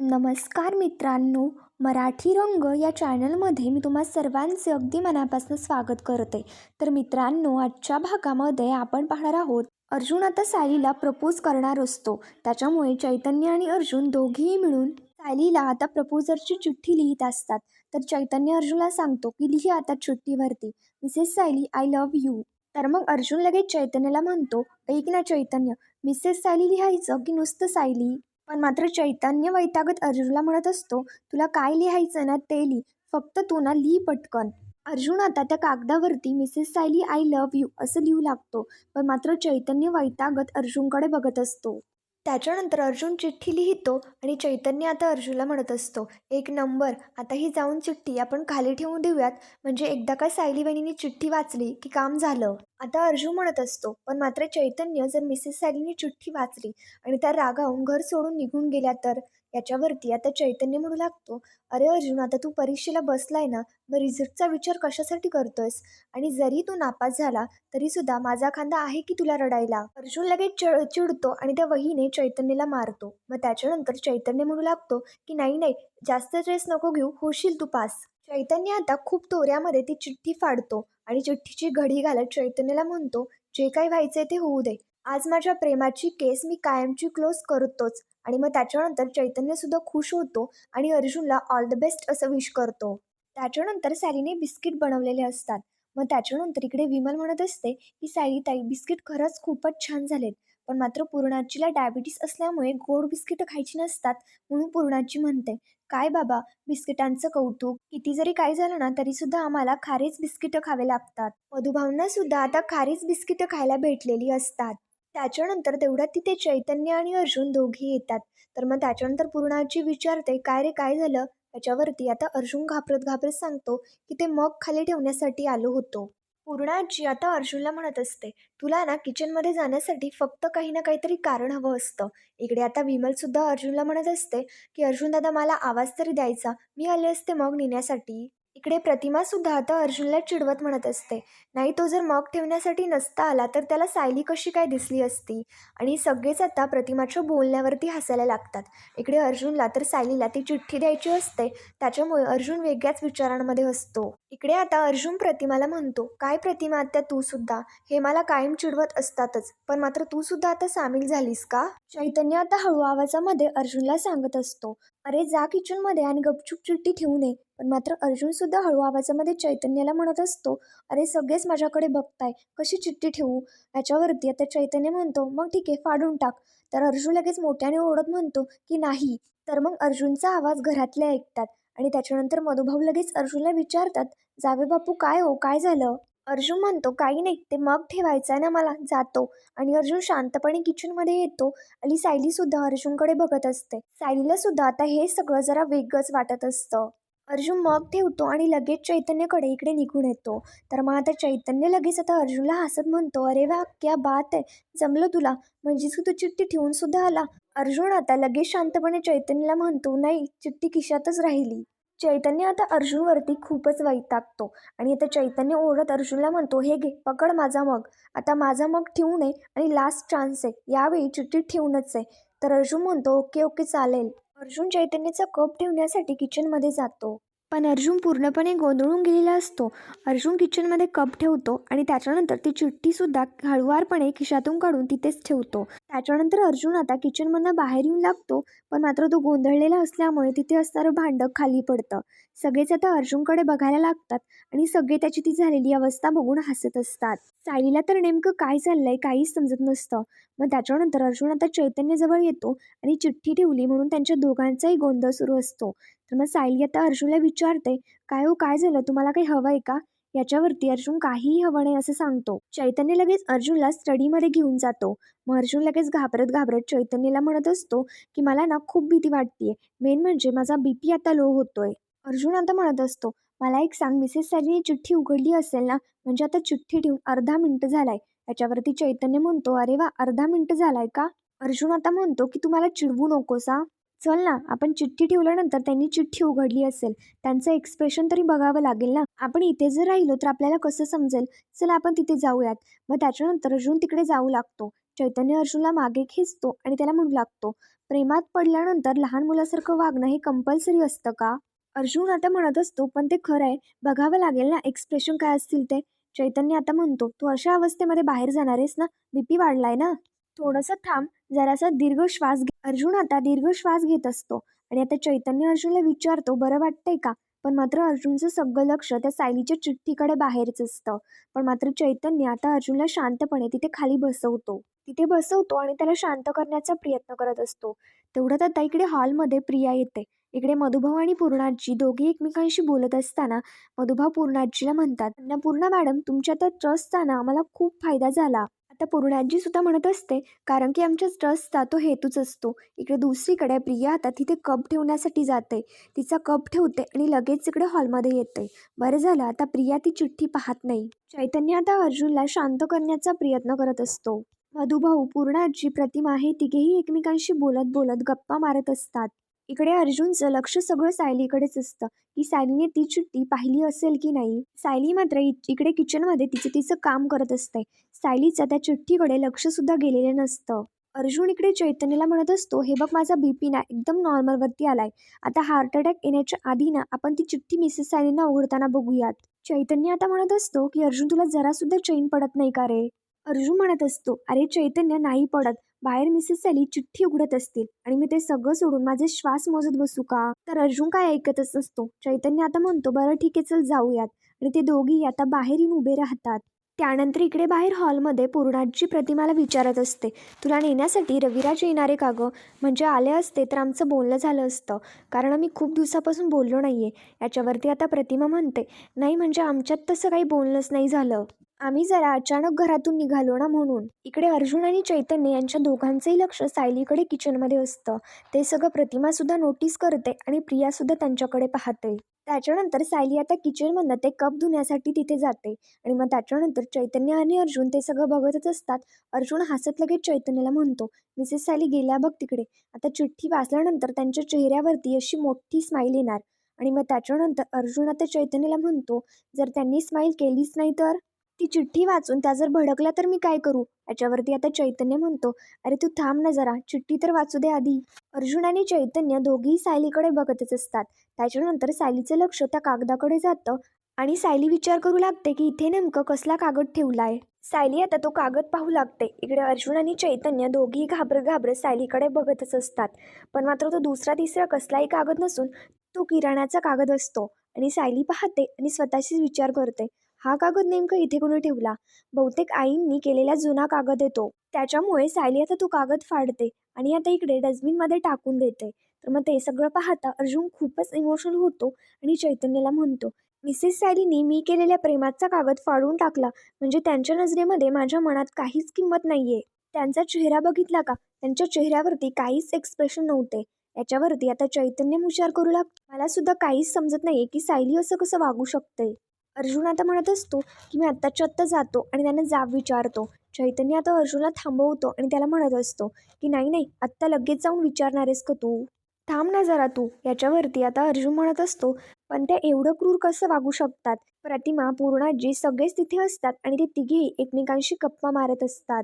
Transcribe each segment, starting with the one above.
नमस्कार मित्रांनो मराठी रंग या चॅनलमध्ये मी तुम्हा सर्वांचे अगदी मनापासून स्वागत करते. तर मित्रांनो आजच्या भागामध्ये आपण पाहणार आहोत अर्जुन आता सायलीला प्रपोज करणार असतो. त्याच्यामुळे चैतन्य आणि अर्जुन दोघेही मिळून सायलीला आता प्रपोजरची चिठ्ठी लिहित असतात. तर चैतन्य अर्जुनला सांगतो की लिही आता चिठ्ठीवरती. Mrs Sayali I love you तर मग अर्जुन लगेच चैतन्याला म्हणतो ऐक ना चैतन्य मिसेस सायली लिहायचं की नुसतं सायली? पण मात्र चैतन्य वैतागत अर्जुनला म्हणत असतो तुला काय लिहायचं ना ते लिही फक्त तू ना लिही पटकन. अर्जुन आता त्या कागदावरती Mrs Sayali I love you असं लिहू लागतो पण मात्र चैतन्य वैतागत अर्जुनकडे बघत असतो. त्याच्यानंतर अर्जुन चिठ्ठी लिहितो आणि चैतन्य आता अर्जुनला म्हणत असतो एक नंबर आता ही जाऊन चिठ्ठी आपण खाली ठेवून देऊयात. म्हणजे एकदा का सायली बहिणीने चिठ्ठी वाचली की काम झालं? आता अर्जुन म्हणत असतो पण मात्र चैतन्य जर मिसेस सायलीने चिठ्ठी वाचली आणि त्या रागावून घर सोडून निघून गेल्या तर? याच्यावरती आता चैतन्य म्हणू लागतो. अरे अर्जुन आता तू परीक्षेला बसलाय ना मग रिझल्टचा विचार कशासाठी करतोयस? आणि जरी तू नापास झाला तरीसुद्धा माझा खांदा आहे की तुला रडायला? अर्जुन लगेच चिड चिडतो आणि त्या वहीने चैतन्यला मारतो. मग त्याच्यानंतर चैतन्य म्हणू लागतो की नाही नाही जास्त स्ट्रेस नको घेऊ होशील तू पास. चैतन्य आता खूप तोऱ्यामध्ये ती चिठ्ठी फाडतो आणि चिठ्ठीची घडी घालत चैतन्याला म्हणतो जे काही व्हायचंय ते होऊ दे. आज माझ्या प्रेमाची केस मी कायमची क्लोज करतोच. आणि मग त्याच्यानंतर चैतन्यसुद्धा खुश होतो आणि अर्जुनला ऑल द बेस्ट असं विश करतो. त्याच्यानंतर सॅलीने बिस्किट बनवलेले असतात. मग त्याच्यानंतर इकडे विमल म्हणत असते की सायली ताई बिस्किट खरंच खूपच छान झालेत. पण मात्र पूर्णाजीला डायबिटीस असल्यामुळे गोड बिस्किटं खायची नसतात म्हणून पूर्णाजी म्हणते काय बाबा बिस्किटांचं कौतुक? किती जरी काय झालं ना तरीसुद्धा आम्हाला खारीच बिस्किटं खावे लागतात. मधुभावना सुद्धा आता खारीच बिस्किटं खायला भेटलेली असतात. त्याच्यानंतर तेवढ्यात तिथे चैतन्य आणि अर्जुन दोघी येतात. तर मग त्याच्यानंतर पूर्णाची विचारते काय रे काय झालं? त्याच्यावरती आता अर्जुन घाबरत घाबरत सांगतो की ते मग खाली ठेवण्यासाठी आलो होतो. पूर्णाजी आता अर्जुनला म्हणत असते तुला ना किचनमध्ये जाण्यासाठी फक्त काही ना काहीतरी कारण हवं असतं. इकडे आता विमलसुद्धा अर्जुनला म्हणत असते की अर्जुन दादा मला आवाज तरी द्यायचा. मी आले असते मग नेण्यासाठी. इकडे प्रतिमासुद्धा आता अर्जुनला चिडवत म्हणत असते. नाही तो जर मग ठेवण्यासाठी नसता आला तर त्याला सायली कशी काय दिसली असती? आणि सगळेच आता प्रतिमाच्या बोलण्यावरती हसायला लागतात. इकडे अर्जुनला तर सायलीला ती चिठ्ठी द्यायची असते. त्याच्यामुळे अर्जुन वेगळ्याच विचारांमध्ये असतो. इकडे आता अर्जुन प्रतिमाला म्हणतो काय प्रतिमा आता तू सुद्धा? हे मला कायम चिडवत असतातच. पण मात्र तू सुद्धा आता सामील झालीस का? चैतन्य आता हळू आवाजामध्ये अर्जुनला सांगत असतो अरे जा किचनमध्ये आणि गपचूप चिठ्ठी ठेवू नये. पण मात्र अर्जुनसुद्धा हळू आवाजामध्ये चैतन्याला म्हणत असतो अरे सगळेच माझ्याकडे बघताय कशी चिठ्ठी ठेवू? याच्यावरती आता चैतन्य म्हणतो मग ठीक आहे फाडून टाक. तर अर्जुन लगेच मोठ्याने ओढत म्हणतो की नाही. तर मग अर्जुनचा आवाज घरातले ऐकतात आणि त्याच्यानंतर मधुभाऊ लगेच अर्जुनला विचारतात जावे बापू काय हो काय झालं? अर्जुन म्हणतो काही नाही ते मग ठेवायचं आहे ना मला जातो. आणि अर्जुन शांतपणे किचनमध्ये येतो आणि सायलीसुद्धा अर्जुनकडे बघत असते. सायलीला सुद्धा आता हे सगळं जरा वेगळंच वाटत असतं. अर्जुन मग ठेवतो आणि लगेच चैतन्यकडे इकडे निघून येतो. तर मग आता चैतन्य लगेच आता अर्जुनला हसत म्हणतो अरे वा क्या बात आहे जमलं तुला? म्हणजेच तू चिठ्ठी ठेवून सुद्धा आला. अर्जुन आता लगेच शांतपणे चैतन्यला म्हणतो नाही चिठ्ठी खिशातच राहिली. चैतन्य आता अर्जुनवरती खूपच वैतागतो आणि आता चैतन्य ओढत अर्जुनला म्हणतो हे घे पकड माझा मग. आता माझा मग ठेवू नये आणि लास्ट चान्स आहे. यावेळी चिठ्ठी ठेवूनच आहे. तर अर्जुन म्हणतो ओके ओके चालेल. अर्जुन चैतन्यचा कप ठेवण्यासाठी किचनमध्ये जातो. पण अर्जुन पूर्णपणे गोंधळून गेलेला असतो. अर्जुन किचनमध्ये कप ठेवतो आणि त्याच्यानंतर ती चिठ्ठीसुद्धा हळुवारपणे खिशातून काढून तिथेच ठेवतो. त्याच्यानंतर अर्जुन आता किचनमधनं बाहेर येऊन लागतो पण मात्र तो गोंधळलेला असल्यामुळे तिथे असणारं भांडं खाली पडतं. सगळेच आता अर्जुनकडे बघायला लागतात आणि सगळे त्याची ती झालेली अवस्था बघून हसत असतात. सायलीला तर नेमकं काय चाललंय काहीच समजत नसतं. मग त्याच्यानंतर अर्जुन आता चैतन्यजवळ येतो आणि चिठ्ठी ठेवली म्हणून त्यांच्या दोघांचाही गोंधळ सुरू असतो. तर मग सायली आता अर्जुनला विचारते काय हो काय झालं? तुम्हाला काही हवं आहे का? याच्यावरती अर्जुन काहीही हवं नाही असं सांगतो. चैतन्य लगेच अर्जुनला स्टडीमध्ये घेऊन जातो. मग अर्जुन लगेच घाबरत घाबरत चैतन्यला म्हणत असतो की मला ना खूप भीती वाटतेय. मेन म्हणजे माझा बी पी आता लो होतोय. अर्जुन आता म्हणत असतो मला एक सांग मिसेस सॅलीने चिठ्ठी उघडली असेल ना म्हणजे आता चिठ्ठी ठेवून अर्धा मिनिट झालाय. याच्यावरती चैतन्य म्हणतो अरे वा अर्धा मिनिट झालाय का? अर्जुन आता म्हणतो की तुम्हाला चिडवू नकोसा चल ना आपण चिठ्ठी ठेवल्यानंतर त्यांनी चिठ्ठी उघडली असेल. त्यांचं एक्सप्रेशन तरी बघावं लागेल ना. आपण इथे जर राहिलो तर आपल्याला कसं समजेल? चला आपण तिथे जाऊयात. मग त्याच्यानंतर अर्जुन तिकडे जाऊ लागतो. चैतन्य अर्जुनला मागे खेचतो आणि त्याला म्हणू लागतो प्रेमात पडल्यानंतर लहान मुलासारखं वागणं हे कंपल्सरी असतं का? अर्जुन आता म्हणत असतो पण ते खरं आहे. बघावं लागेल ना एक्सप्रेशन काय असतील ते. चैतन्य आता म्हणतो तू अशा अवस्थेमध्ये बाहेर जाणार आहेस ना? बीपी वाढलाय ना? थोडंसं थांब जरासा दीर्घ श्वास घे. अर्जुन आता दीर्घ श्वास घेत असतो आणि आता चैतन्य अर्जुनला विचारतो बरं वाटतंय का? पण मात्र अर्जुनचं सगळं लक्ष त्या सायलीच्या चिठ्ठीकडे बाहेरच असतं. पण मात्र चैतन्य आता अर्जुनला शांतपणे तिथे खाली बसवतो. तिथे बसवतो आणि त्याला शांत करण्याचा प्रयत्न करत असतो. तेवढ्यात आता इकडे हॉलमध्ये प्रिया येते. इकडे मधुभाऊ आणि पूर्णाजी दोघे एकमेकांशी बोलत असताना मधुभाऊ पूर्णाजीला म्हणतात अन्नपूर्णा मॅडम तुमच्या त्या ट्रस्टचा ना आम्हाला खूप फायदा झाला. आता पूर्णाजी सुद्धा म्हणत असते कारण की आमच्या ट्रस्टचा तो हेतूच असतो. इकडे दुसरीकडे प्रिया आता तिथे कप ठेवण्यासाठी जाते. तिचा कप ठेवते आणि लगेच इकडे हॉलमध्ये येते. बरं झालं आता प्रिया ती चिठ्ठी पाहत नाही. चैतन्य आता अर्जुनला शांत करण्याचा प्रयत्न करत असतो. मधुभाऊ पूर्णाजी प्रतिमा हे तिघेही एकमेकांशी बोलत बोलत गप्पा मारत असतात. इकडे अर्जुनचं लक्ष सगळं सायलीकडेच असतं. की सायलीने ती चिठ्ठी पाहिली असेल की नाही? सायली मात्र इ- इकडे किचनमध्ये तिचं तिचं काम करत असते. सायलीचं त्या चिठ्ठीकडे लक्षसुद्धा गेलेलं नसतं. अर्जुन इकडे चैतन्यला म्हणत असतो हे बघ माझा बीपी ना एकदम नॉर्मलवरती आलाय. आता हार्ट अटॅक येण्याच्या आधी ना आपण ती चिठ्ठी मिसेस सायलींना उघडताना बघूयात. चैतन्य आता म्हणत असतो की अर्जुन तुला जरा सुद्धा चैन पडत नाही का रे? अर्जुन म्हणत असतो अरे चैतन्य नाही पडत. बाहेर मिसेस सॅली चिठ्ठी उघडत असतील आणि मी ते सगळं सोडून माझे श्वास मोजत बसू का? तर अर्जुन काय ऐकतच नसतो. चैतन्य आता म्हणतो बरं ठीक आहे चल जाऊयात. आणि ते दोघी आता बाहेर येऊन उभे राहतात. त्यानंतर इकडे बाहेर हॉलमध्ये पूर्णाजी प्रतिमाला विचारत असते तुला नेण्यासाठी रविराज येणारे का गं? म्हणजे आले असते तर आमचं बोलणं झालं असतं. कारण आम्ही खूप दिवसापासून बोललो नाही आहे याच्यावरती आता प्रतिमा म्हणते नाही म्हणजे आमच्यात तसं काही बोलणंच नाही झालं. आम्ही जरा अचानक घरातून निघालो ना म्हणून. इकडे अर्जुन आणि चैतन्य यांच्या दोघांचंही लक्ष सायलीकडे किचनमध्ये असतं. ते सगळं प्रतिमासुद्धा नोटीस करते आणि प्रियासुद्धा त्यांच्याकडे पाहते. त्याच्यानंतर सायली आता किचनमधनं ते कप धुण्यासाठी तिथे जाते. आणि मग त्याच्यानंतर चैतन्य आणि अर्जुन ते सगळं बघतच असतात. अर्जुन हसत लगेच चैतन्याला म्हणतो मिसेस सायली गेल्या बघ तिकडे. आता चिठ्ठी वाचल्यानंतर त्यांच्या चेहऱ्यावरती अशी मोठी स्माईल येणार. आणि मग त्याच्यानंतर अर्जुन आता चैतन्याला म्हणतो जर त्यांनी स्माईल केलीच नाही तर? ती चिठ्ठी वाचून त्या जर भडकल्या तर मी काय करू? याच्यावरती आता चैतन्य म्हणतो. अरे तू थांब ना जरा चिठ्ठी तर वाचू दे आधी. अर्जुन आणि चैतन्य दोघेही सायलीकडे बघतच असतात. त्याच्यानंतर सायलीचं लक्ष त्या कागदाकडे जातं आणि सायली विचार करू लागते की इथे नेमकं कसला कागद ठेवलाय? सायली आता तो कागद पाहू लागते. इकडे अर्जुन आणि चैतन्य दोघेही घाबर घाबरत सायलीकडे बघतच असतात. पण मात्र तो दुसरा तिसरा कसलाही कागद नसून तो किराण्याचा कागद असतो. आणि सायली पाहते आणि स्वतःशीच विचार करते. हा कागद नेमकं इथे कोणी ठेवला? बहुतेक आईंनी केलेला जुना कागद येतो. त्याच्यामुळे सायली आता तो कागद फाडते आणि आता इकडे डस्टबिनमध्ये टाकून देते. तर मग ते सगळं पाहता अर्जुन खूपच इमोशनल होतो आणि चैतन्याला म्हणतो मिसेस सायलीनी मी केलेल्या प्रेमाचा कागद फाडून टाकला. म्हणजे त्यांच्या नजरेमध्ये माझ्या मनात काहीच किंमत नाहीये. त्यांचा चेहरा बघितला का? त्यांच्या चेहऱ्यावरती काहीच एक्सप्रेशन नव्हते. याच्यावरती आता चैतन्य विचार करू लागतो मला सुद्धा काहीच समजत नाहीये की सायली असं कसं वागू शकते. अर्जुन आता म्हणत असतो की मी आत्ताच्या आत्ता जातो आणि त्यानं जाब विचारतो. चैतन्य आता अर्जुनला थांबवतो आणि त्याला म्हणत असतो की नाही नाही आत्ता लगेच जाऊन विचारणार आहेस का तू? थांब ना जरा तू. याच्यावरती आता अर्जुन म्हणत असतो पण त्या एवढं क्रूर कसं वागू शकतात? प्रतिमा पूर्णाजी सगळेच तिथे असतात आणि ते तिघेही एकमेकांशी गप्पा मारत असतात.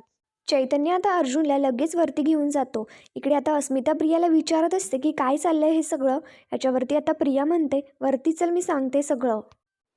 चैतन्य आता अर्जुनला लगेच वरती घेऊन जातो. इकडे आता अस्मिता प्रियाला विचारत असते की काय चाललंय हे सगळं? याच्यावरती आता प्रिया म्हणते वरती चल मी सांगते सगळं.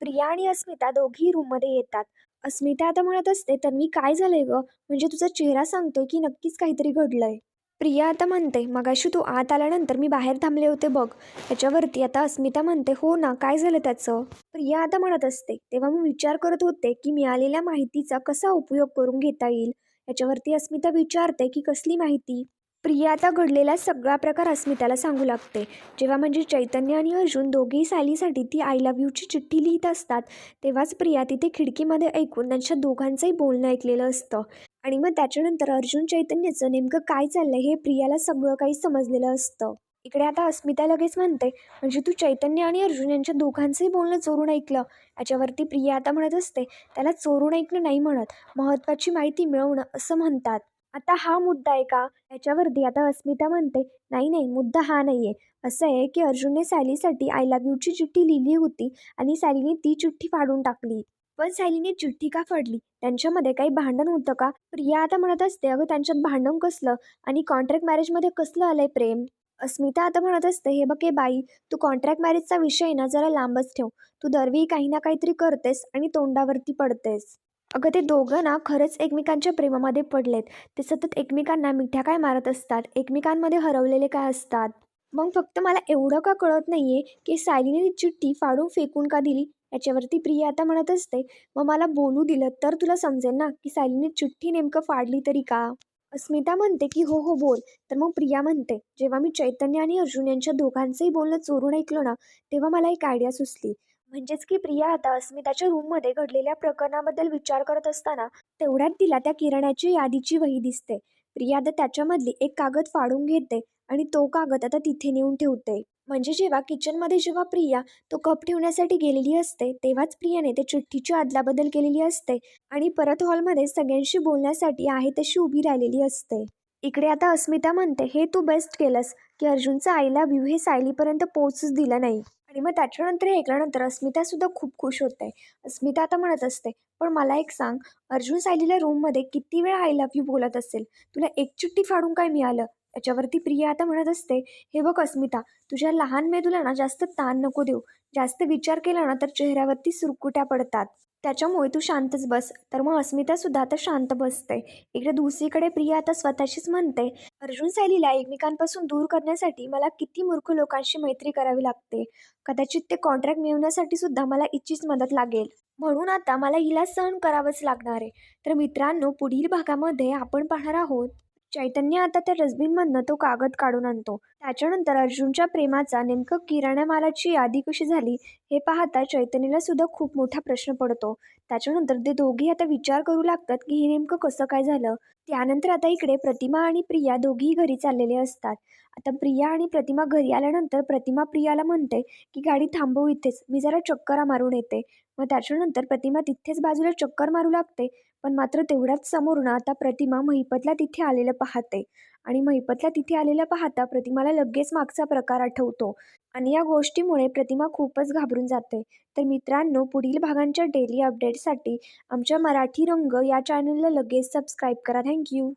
प्रिया आणि अस्मिता दोघी रूममध्ये येतात. अस्मिता आता म्हणत असते तन्वी काय झालंय ग? म्हणजे तुझा चेहरा सांगतोय की नक्कीच काहीतरी घडलंय. प्रिया आता म्हणते मगाशी तू आत आल्यानंतर मी बाहेर थांबले होते बघ. याच्यावरती आता अस्मिता म्हणते हो ना काय झालं त्याचं? प्रिया आता म्हणत असते तेव्हा मी विचार करत होते की मिळालेल्या माहितीचा कसा उपयोग करून घेता येईल? याच्यावरती अस्मिता विचारते की कसली माहिती? प्रिया आता घडलेला सगळा प्रकार अस्मिताला सांगू लागते. जेव्हा म्हणजे चैतन्य आणि अर्जुन दोघेही सालीसाठी ती आय लव्ह यूची चिठ्ठी लिहित असतात तेव्हाच प्रिया तिथे खिडकीमध्ये ऐकून त्यांच्या दोघांचंही बोलणं ऐकलेलं असतं. आणि मग त्याच्यानंतर अर्जुन चैतन्याचं नेमकं काय चाललंय हे प्रियाला सगळं काही समजलेलं असतं. इकडे आता अस्मिता लगेच म्हणते म्हणजे तू चैतन्य आणि अर्जुन यांच्या दोघांचंही बोलणं चोरून ऐकलं? याच्यावरती प्रिया आता म्हणत असते त्याला चोरून ऐकणं नाही म्हणत. महत्त्वाची माहिती मिळवणं असं म्हणतात. आता हा मुद्दा आहे का याच्यावरती आता अस्मिता म्हणते नाही नाही मुद्दा हा नाही आहे असं आहे की अर्जुनने सॅलीसाठी आय लव्ह यूची चिठ्ठी लिहिली होती आणि सॅलीने ती चिठ्ठी फाडून टाकली. पण सॅलीने चिठ्ठी का फाडली? त्यांच्यामध्ये काही भांडण होतं का? प्रिया आता म्हणत असते अगं त्यांच्यात भांडण कसलं? आणि कॉन्ट्रॅक्ट मॅरेजमध्ये कसलं आलंय प्रेम? अस्मिता आता म्हणत असते हे बघ हे बाई तू कॉन्ट्रॅक्ट मॅरेजचा विषय ना जरा लांबच ठेव. तू दरवेळी काही ना काहीतरी करतेस आणि तोंडावरती पडतेस. अगं ते दोघं ना खरंच एकमेकांच्या प्रेमामध्ये पडलेत. ते सतत एकमेकांना मिठ्या काय मारत असतात? एकमेकांमध्ये हरवलेले काय असतात? मग फक्त मला एवढं का कळत नाहीये की सायलीने ती चिठ्ठी फाडून फेकून का दिली? याच्यावरती प्रिया आता म्हणत असते मग मला बोलू दिलं तर तुला समजेल ना की सायलीने चिठ्ठी नेमकं फाडली तरी का? अस्मिता म्हणते की हो हो बोल. तर मग प्रिया म्हणते जेव्हा मी चैतन्य आणि अर्जुन यांच्या दोघांचंही बोलणं चोरून ऐकलं ना तेव्हा मला एक आयडिया सुचली. म्हणजेच की प्रिया आता अस्मिताच्या रूममध्ये घडलेल्या प्रकरणाबद्दल विचार करत असताना तेवढ्यात तिला त्या किराण्याची यादीची वही दिसते. प्रिया आता त्याच्यामधली एक कागद फाडून घेते आणि तो कागद आता तिथे नेऊन ठेवते. म्हणजे जेव्हा किचनमध्ये जेव्हा प्रिया तो कप ठेवण्यासाठी गेलेली असते तेव्हाच प्रियाने ते चिठ्ठीची अदलाबदल केलेली असते आणि परत हॉलमध्ये सगळ्यांशी बोलण्यासाठी आहे तशी उभी राहिलेली असते. इकडे आता अस्मिता म्हणते हे तू बेस्ट केलंस की अर्जुनचं आईला लव्ह यू हे सायलीपर्यंत पोचच दिलं नाही. आणि मग त्याच्यानंतर हे ऐकल्यानंतर अस्मिता सुद्धा खूप खुश होते. अस्मिता आता म्हणत असते पण मला एक सांग अर्जुन सायलीला रूममध्ये किती वेळा आय लव्ह यू बोलत असेल? तुला एक चिठ्ठी फाडून काय मिळालं? त्याच्यावरती प्रिया आता म्हणत असते हे बघ अस्मिता तुझ्या लहान मेदूला ना जास्त ताण नको देऊ. जास्त विचार केला ना तर चेहऱ्यावरती सुरकुट्या पडतात. त्याच्यामुळे तू शांतच बस. तर मग अस्मितासुद्धा आता शांत बसते. इकडे दुसरीकडे प्रिया आता स्वतःशीच म्हणते अर्जुन सायलीला एकमेकांपासून दूर करण्यासाठी मला किती मूर्ख लोकांशी मैत्री करावी लागते. कदाचित ते कॉन्ट्रॅक्ट मिळवण्यासाठी सुद्धा मला इच्छीच मदत लागेल. म्हणून आता मला हिला सहन करावंच लागणार आहे. तर मित्रांनो पुढील भागामध्ये आपण पाहणार आहोत चैतन्य आता त्या डस्टबिनमधनं तो कागद काढून आणतो. त्याच्यानंतर अर्जुनच्या प्रेमाचा नेमकं किराणा मालाची यादी कशी झाली हे पाहता चैतन्याला सुद्धा खूप मोठा प्रश्न पडतो. त्याच्यानंतर ते दोघी आता विचार करू लागतात की हे नेमकं कसं काय झालं. त्यानंतर आता इकडे प्रतिमा आणि प्रिया दोघीही घरी चाललेले असतात. आता प्रिया आणि प्रतिमा घरी आल्यानंतर प्रतिमा प्रियाला म्हणते की गाडी थांबवू इथेच. मी जरा चक्करा मारून येते. मग त्याच्यानंतर प्रतिमा तिथेच बाजूला चक्कर मारू लागते. पण मात्र तेवढ्याच समोरून आता प्रतिमा महिपतला तिथे आलेलं पाहते. आणि महिपतला तिथे आलेलं पाहता प्रतिमाला लगेच मागचा प्रकार आठवतो. आणि या गोष्टीमुळे प्रतिमा खूपच घाबरून जाते. तर मित्रांनो पुढील भागांच्या डेली अपडेटसाठी आमच्या मराठी रंग या चॅनलला लगेच सबस्क्राईब करा. थँक्यू